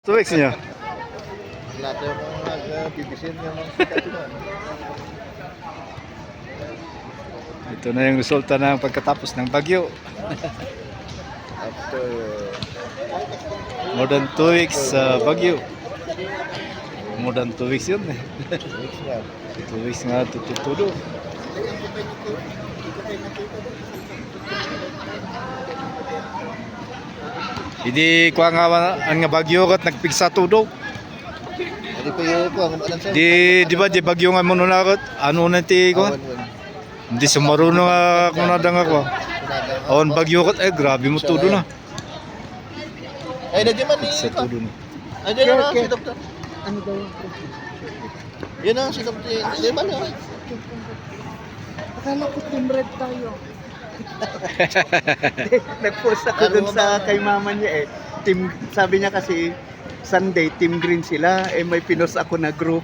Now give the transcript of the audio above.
Two weeks niya. Lahat yung nag-bibisin yung mga sikat na. Ito na yung resulta ng pagkatapos ng bagyo. After More than two weeks sa bagyo. More than two weeks yun eh. Two weeks nga tututudo. Hindi ko nga ang nga bagyo kat nagpigsa tudo. Di di ba di bagyo nga mo na kat ano na ti ko? Hindi sumaruno nga kung nadang ako. Awan bagyo kat eh grabe mo tudo na. Ay, nandiyan man ni Sa tudo na. Nandiyan na si Doktor. Ano daw Yan na si Doktor. Hindi ba na? Akala ko team red tayo. Nag-post ako dun sa kay mama niya eh. Team, sabi niya kasi Sunday, team green sila. Eh may pinos ako na group.